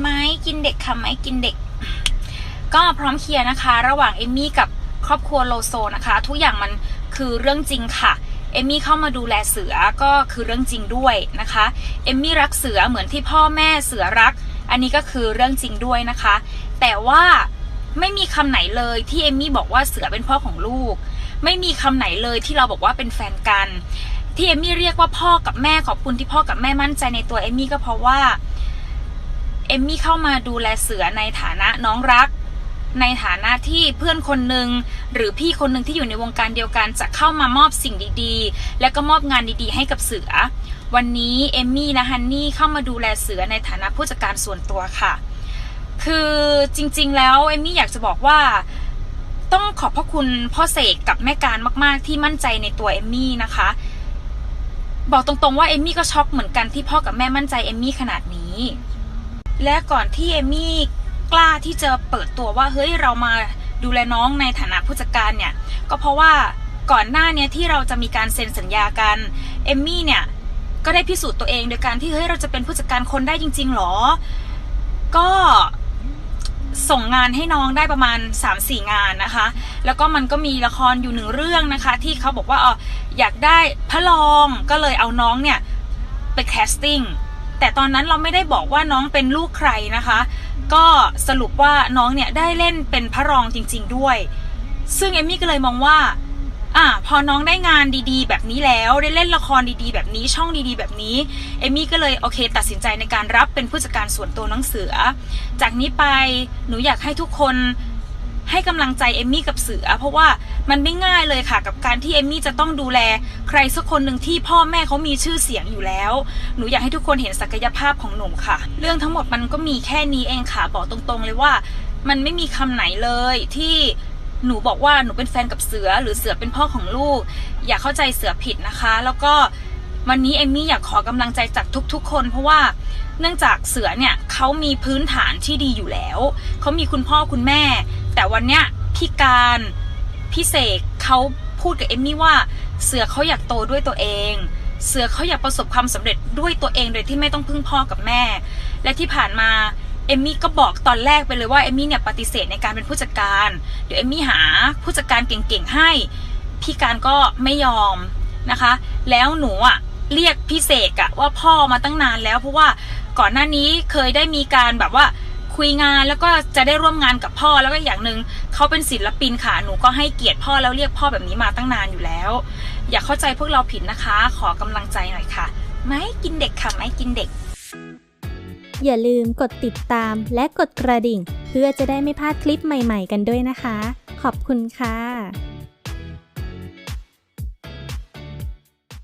ไม้กินเด็กค่ะไม้กินเด็ก ก็พร้อมเคลียร์นะคะ ระหว่างเอมมี่กับครอบครัวโลโซนะคะ ทุกอย่างมันคือเรื่องจริงค่ะเอมมี่เข้ามาดูแลเสือก็คือเรื่องจริงด้วยนะคะเอมมี่รักเสือเหมือนที่พ่อแม่เสือรัก อันนี้ก็คือเรื่องจริงด้วยนะคะ แต่ว่าไม่มีคำไหนเลยที่เอมมี่บอกว่าเสือเป็นพ่อของลูก ไม่มีคำไหนเลยที่เราบอกว่าเป็นแฟนกัน ที่เอมมี่เรียกว่าพ่อกับแม่ขอบคุณที่พ่อกับแม่มั่นใจในตัวเอมมี่ก็เพราะว่า เอมมี่เข้ามาดูแลเสือในฐานะน้องรัก ในฐานะที่เพื่อนคนหนึ่งหรือพี่คนหนึ่งที่อยู่ในวงการเดียวกันจะเข้ามามอบสิ่งดีๆ และก็มอบงานดีๆ ให้กับเสือ วันนี้เอมมี่และฮันนี่เข้ามาดูแลเสือในฐานะผู้จัดการส่วนตัวค่ะ คือจริงๆ แล้วเอมมี่อยากจะบอกว่าต้องขอบพระคุณพ่อเสกกับแม่การมากๆ ที่มั่นใจในตัวเอมมี่นะคะ บอกตรงๆว่าเอมมี่ก็ช็อกเหมือนกันที่พ่อกับแม่มั่นใจเอมมี่ขนาดนี้ และก่อนที่เอมี่กล้าที่จะเปิดตัวว่าเฮ้ยเรามาดูแลน้องในฐานะผู้จัดการเนี่ยก็เพราะว่าก่อนหน้าเนี้ยที่เราจะมีการเซ็นสัญญากันเอมมี่เนี่ยก็ได้พิสูจน์ตัวเองโดยการที่เฮ้ยเราจะเป็นผู้จัดการคนได้จริง ๆหรอ ก็ส่งงานให้น้องได้ประมาณ 3-4 งานนะคะ แล้วก็มันก็มีละครอยู่หนึ่งเรื่องนะคะ ที่เขาบอกว่าเอออยากได้พระรองก็เลยเอาน้องเนี่ยไปแคสติ้ง แต่ตอนนั้นเราไม่ได้บอกว่าน้องเป็นลูกใครนะคะ ก็สรุปว่าน้องเนี่ยได้เล่นเป็นพระรองจริง ๆ ด้วย ซึ่งเอมมี่ก็เลยมองว่าอะพอน้องได้งานดีๆ แบบนี้แล้วได้เล่นละครดีๆ แบบนี้ช่องดีๆ แบบนี้เอมมี่ก็เลยโอเค ตัดสินใจในการรับเป็นผู้จัดการส่วนตัวน้องเสือ จากนี้ไปหนูอยากให้ทุกคนให้กำลังใจเอมมี่กับเสือ เพราะว่า มันไม่ง่ายเลยค่ะ กับการที่เอมมี่จะต้องดูแลใครสักคนหนึ่งที่พ่อแม่เขามีชื่อเสียงอยู่แล้ว หนูอยากให้ทุกคนเห็นศักยภาพของหนูค่ะ เรื่องทั้งหมดมันก็มีแค่นี้เองค่ะบอกตรงๆ เลยว่า มันไม่มีคำไหนเลยที่หนูบอกว่าหนูเป็นแฟนกับเสือหรือเสือเป็นพ่อของลูก อย่าเข้าใจเสือผิดนะคะ แล้วก็วันนี้เอมมี่อยากขอกำลังใจจากทุกๆ คน เพราะว่าเนื่องจากเสือเนี่ยเขามีพื้นฐานที่ดีอยู่แล้ว เขามีคุณพ่อคุณแม่ แต่วันเนี้ยพี่การ พี่เสกเขาพูดกับเอมมี่ว่า เสือเขาอยากโตด้วยตัวเอง เสือเขาอยากประสบความสำเร็จด้วยตัวเองโดยที่ไม่ต้องพึ่งพ่อกับแม่ และที่ผ่านมาเอมมี่ก็บอกตอนแรกไปเลยว่าเอมมี่เนี่ยปฏิเสธในการเป็นผู้จัดการ เดี๋ยวเอมมี่หาผู้จัดการเก่งๆให้ พี่การก็ไม่ยอมนะคะ แล้วหนูอะเรียกพี่เสกอะว่าพ่อมาตั้งนานแล้วเพราะว่าก่อนหน้านี้เคยได้มีการแบบว่า คุยงานแล้วก็จะได้ร่วมงานกับพ่อแล้วก็อย่างหนึ่งเขาเป็นศิลปินค่ะหนูก็ให้เกียรติพ่อแล้วเรียกพ่อแบบนี้มาตั้งนานอยู่แล้ว อย่าเข้าใจพวกเราผิดนะคะ ขอกำลังใจหน่อยค่ะไม่กินเด็กค่ะไม่กินเด็ก อย่าลืมกดติดตามและกดกระดิ่ง เพื่อจะได้ไม่พลาดคลิปใหม่ ๆ กันด้วยนะคะ ขอบคุณค่ะ